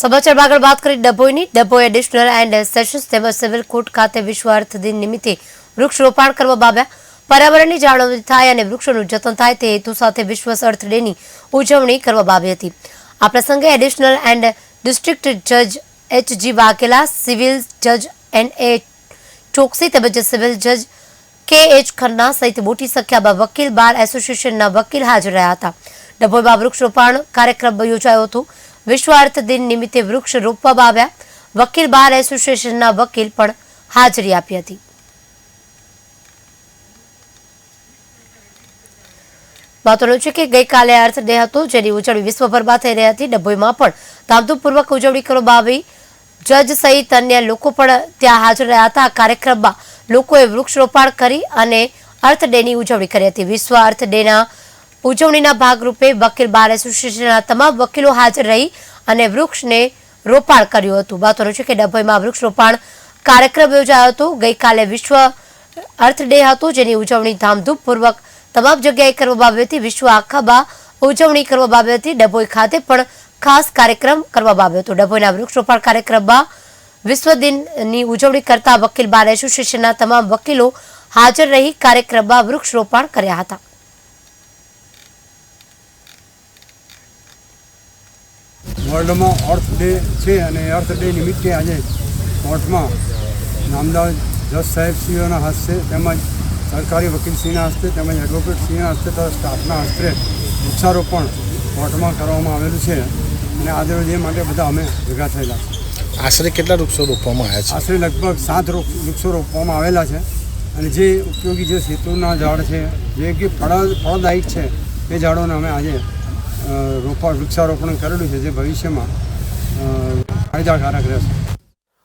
સમાચાર આગળ વાત કરી ડભોઈની. ડભોઈ એડિશનલ એન્ડ સેશન્સ તેમજ સિવિલ કોર્ટ ખાતે વિશ્વ અર્થ દિન નિમિત્તે વૃક્ષ રોપાણ કરવામાં આવ્યા. પર્યાવરણની જાળવણી થાય અને વૃક્ષોનું જતન થાય તે હેતુ સાથે વિશ્વ અર્થ ડેની ઉજવણી કરવામાં આવી હતી. આ પ્રસંગે એડિશનલ એન્ડ ડિસ્ટ્રિક્ટ જજ એચ જી વાઘેલા સિવિલ જજ એન એ ચોકસી તેમજ સિવિલ જજ કે એચ ખન્ના સહિત મોટી સંખ્યામાં વકીલ બાર એસોસિએશનના વકીલ હાજર રહ્યા હતા. ડભોઈમાં વૃક્ષરોપણ કાર્યક્રમ યોજાયો હતો. વિશ્વ દિન નિમિત્તે વૃક્ષ રોપવામાં આવ્યા. વકીલ બાર એસોસિએશનના વકીલ પણ હાજરી આપી હતી. મહત્વનું છે કે ગઈકાલે અર્થ ડે હતો, જેની ઉજવણી વિશ્વભરમાં થઈ રહી હતી. ડભોઈમાં પણ ધામધૂમપૂર્વક ઉજવણી કરવામાં આવી. જજ સહિત અન્ય લોકો પણ ત્યાં હાજર રહ્યા હતા. કાર્યક્રમમાં લોકોએ વૃક્ષરોપણ કરી અને અર્થ ડેની ઉજવણી કરી હતી. વિશ્વ અર્થ ડેના ઉજવણીના ભાગરૂપે વકીલ બાર એસોસિએશનના તમામ વકીલો હાજર રહી અને વૃક્ષને રોપાણ કર્યું હતું. મહત્વનું છે કે ડભોઈમાં વૃક્ષરોપણ કાર્યક્રમ યોજાયો હતો. ગઈકાલે વિશ્વ અર્થ ડે હતો, જેની ઉજવણી ધામધૂમપૂર્વક તમામ જગ્યાએ કરવામાં આવી હતી. વિશ્વ આખામાં ઉજવણી કરવામાં આવી હતી. ડભોઈ ખાતે પણ ખાસ કાર્યક્રમ કરવામાં આવ્યો હતો. ડભોઈના વૃક્ષરોપણ કાર્યક્રમમાં વિશ્વ દિનની ઉજવણી કરતા વકીલ બાર એસોસિએશનના તમામ વકીલો હાજર રહી કાર્યક્રમમાં વૃક્ષરોપણ કર્યા હતા. વર્લ્ડમાં અર્થ ડે છે અને અર્થ ડે નિમિત્તે આજે કોર્ટમાં. નામદાર જજ સાહેબશ્રીઓના હસ્તે તેમજ સરકારી વકીલશ્રીના હસ્તે તેમજ એડવોકેટશ્રીના હસ્તે તથા સ્ટાફના હસ્તે વૃક્ષારોપણ કોર્ટમાં કરવામાં આવેલું છે અને આજે એ માટે બધા અમે ભેગા થયેલા છે આશરે કેટલા વૃક્ષો રોપવામાં આવ્યા આશરે લગભગ સાત વૃક્ષ- રોપવામાં આવેલા છે અને જે ઉપયોગી જે સેતુના ઝાડ છે જે કે ફળ ફળદાયક છે એ ઝાડોને અમે આજે રોપા વૃક્ષારોપણ કરેલું છે જે ભવિષ્યમાં ફાયદાકારક રહેશે.